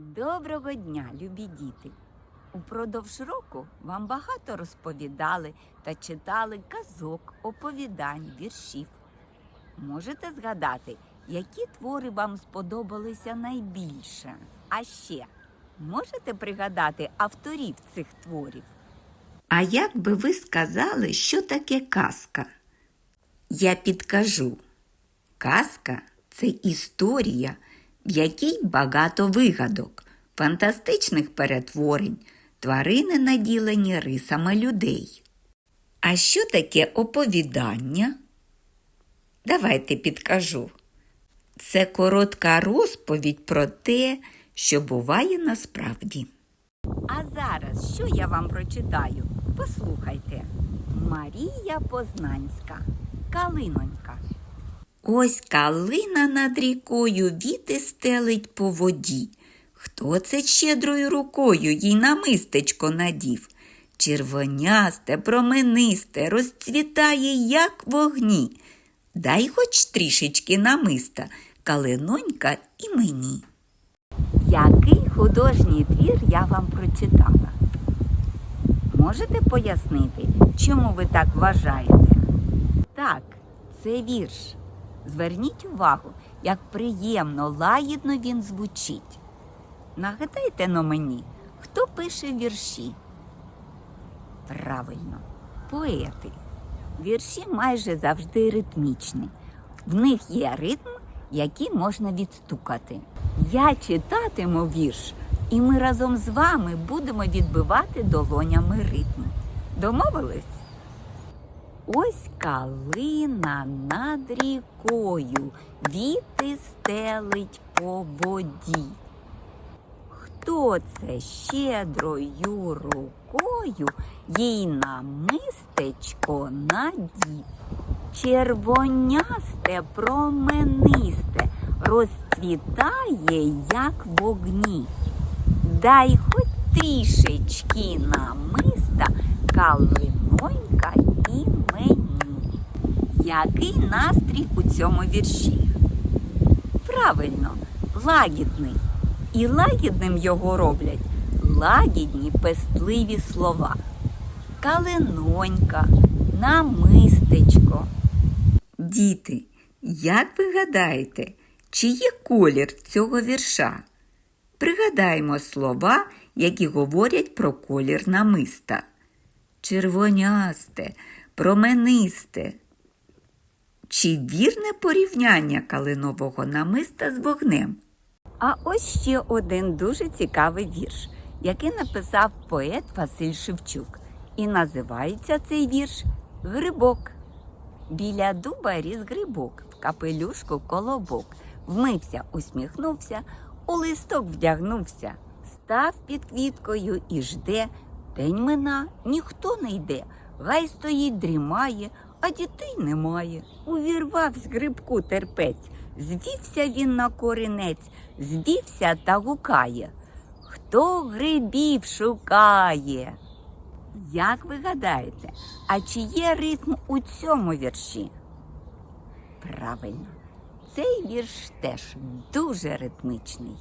Доброго дня, любі діти! Упродовж року вам багато розповідали та читали казок, оповідань, віршів. Можете згадати, які твори вам сподобалися найбільше? А ще можете пригадати авторів цих творів? А як би ви сказали, що таке казка? Я підкажу. Казка це історія, в якій багато вигадок, фантастичних перетворень, тварини наділені рисами людей. А що таке оповідання? Давайте підкажу. Це коротка розповідь про те, що буває насправді. А зараз що я вам прочитаю? Послухайте. Марія Познанська, Калинонька. Ось калина над рікою віти стелить по воді. Хто це щедрою рукою їй намистечко надів? Червонясте, променисте, розцвітає, як вогні. Дай хоч трішечки намиста, калинонька і мені. Який художній твір я вам прочитала? Можете пояснити, чому ви так вважаєте? Так, це вірш. Зверніть увагу, як приємно, лагідно він звучить. Нагадайте но мені, хто пише вірші? Правильно, поети. Вірші майже завжди ритмічні. В них є ритм, який можна відстукати. Я читатиму вірш, і ми разом з вами будемо відбивати долонями ритм. Домовились? Ось калина над рікою, віти стелить по воді. Хто це щедрою рукою їй намистечко надів? Червонясте променисте розцвітає, як вогні. Дай хоч трішечки намиста, калинонька і мені. Який настрій у цьому вірші? Правильно, лагідний. І лагідним його роблять лагідні пестливі слова. Калинонька, намистечко. Діти, як ви гадаєте, чи є колір цього вірша? Пригадаємо слова, які говорять про колір намиста. Червонясте, променисте. Чи вірне порівняння калинового намиста з вогнем? А ось ще один дуже цікавий вірш, який написав поет Василь Шевчук. І називається цей вірш Грибок. Біля дуба ріс грибок, в капелюшку колобок. Вмився, усміхнувся, у листок вдягнувся, став під квіткою і жде. День мина, ніхто не йде, гай стоїть, дрімає, а дітей немає. Увірвавсь грибку терпець, звівся він на корінець, звівся та гукає. Хто грибів шукає? Як ви гадаєте, а чи є ритм у цьому вірші? Правильно, цей вірш теж дуже ритмичний.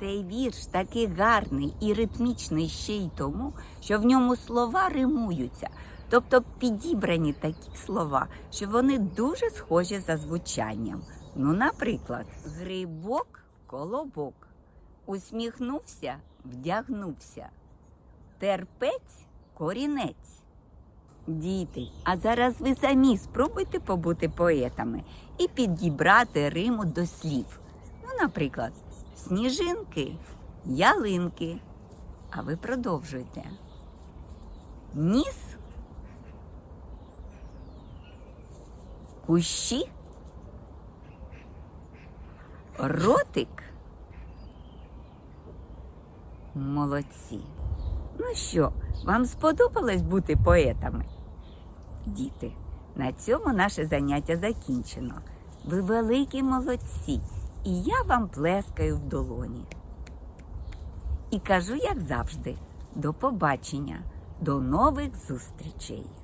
Цей вірш такий гарний і ритмічний ще й тому, що в ньому слова римуються, тобто підібрані такі слова, що вони дуже схожі за звучанням. Ну, наприклад, грибок, колобок, усміхнувся, вдягнувся, терпець, корінець. Діти, а зараз ви самі спробуйте побути поетами і підібрати риму до слів. Ну, наприклад, сніжинки, ялинки. А ви продовжуйте. Ніс, кущі, ротик. Молодці. Ну що, вам сподобалось бути поетами? Діти, на цьому наше заняття закінчено. Ви великі молодці, і я вам плескаю в долоні. І кажу, як завжди, до побачення, до нових зустрічей!